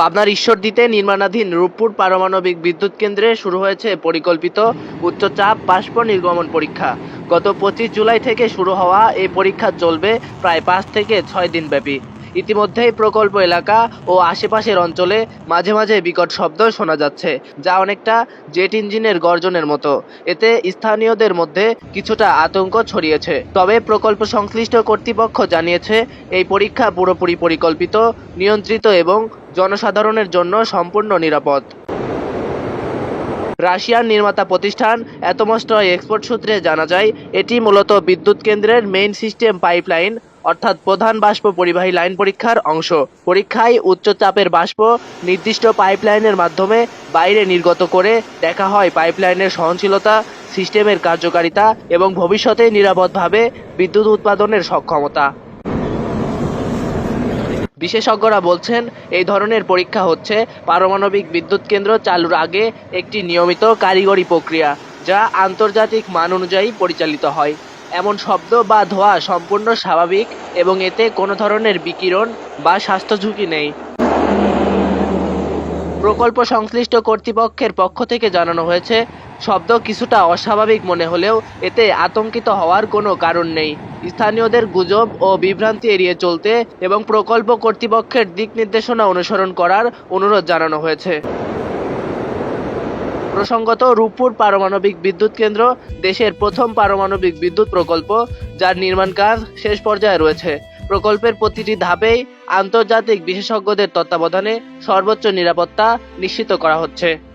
পাবনার ঈশ্বরদীতে নির্মাণাধীন রূপপুর পারমাণবিক বিদ্যুৎ কেন্দ্রে শুরু হয়েছে পরিকল্পিত উচ্চচাপ বাষ্প নির্গমন পরীক্ষা। গত পঁচিশ জুলাই থেকে শুরু হওয়া এই পরীক্ষা চলবে প্রায় পাঁচ থেকে ছয় দিন ব্যাপী ইতিমধ্যেই প্রকল্প এলাকা ও আশেপাশের অঞ্চলে মাঝে মাঝে বিকট শব্দ শোনা যাচ্ছে, যা অনেকটা জেট ইঞ্জিনের গর্জনের মতো। এতে স্থানীয়দের মধ্যে কিছুটা আতঙ্ক ছড়িয়েছে। তবে প্রকল্প সংশ্লিষ্ট কর্তৃপক্ষ জানিয়েছে, এই পরীক্ষা পুরোপুরি পরিকল্পিত, নিয়ন্ত্রিত এবং জনসাধারণের জন্য সম্পূর্ণ নিরাপদ। রাশিয়ার নির্মাতা প্রতিষ্ঠান অ্যাটোমস্ট্রয় এক্সপোর্ট সূত্রে জানা যায়, এটি মূলত বিদ্যুৎ কেন্দ্রের মেইন সিস্টেম পাইপলাইন, অর্থাৎ প্রধান বাষ্প পরিবাহী লাইন পরীক্ষার অংশ। পরীক্ষায় উচ্চ চাপের বাষ্প নির্দিষ্ট পাইপলাইনের মাধ্যমে বাইরে নির্গত করে দেখা হয় পাইপলাইনের সহনশীলতা, সিস্টেমের কার্যকারিতা এবং ভবিষ্যতে নিরাপদভাবে বিদ্যুৎ উৎপাদনের সক্ষমতা। বিশেষজ্ঞরা বলছেন, এই ধরনের পরীক্ষা হচ্ছে পারমাণবিক বিদ্যুৎ কেন্দ্র চালুর আগে একটি নিয়মিত কারিগরি প্রক্রিয়া, যা আন্তর্জাতিক মান অনুযায়ী পরিচালিত হয়। এমন শব্দ বা ধোঁয়া সম্পূর্ণ স্বাভাবিক এবং এতে কোনো ধরনের বিকিরণ বা স্বাস্থ্য ঝুঁকি নেই। প্রকল্প সংশ্লিষ্ট কর্তৃপক্ষের পক্ষ থেকে জানানো হয়েছে শব্দ কিছুটা অস্বাভাবিক মনে হলেও এতে আতঙ্কিত হওয়ার কোনো কারণ নেই। স্থানীয়দের গুজব ও বিভ্রান্তি এড়িয়ে চলতে এবং প্রকল্প কর্তৃপক্ষের দিক নির্দেশনা অনুসরণ করার অনুরোধ জানানো হয়েছে। প্রসঙ্গত রূপপুর পারমাণবিক বিদ্যুৎ কেন্দ্র দেশের প্রথম পারমাণবিক বিদ্যুৎ প্রকল্প, যার নির্মাণ কাজ শেষ পর্যায়ে রয়েছে। প্রকল্পের প্রতিটি ধাপেই আন্তর্জাতিক বিশেষজ্ঞদের তত্ত্বাবধানে সর্বোচ্চ নিরাপত্তা নিশ্চিত করা হচ্ছে।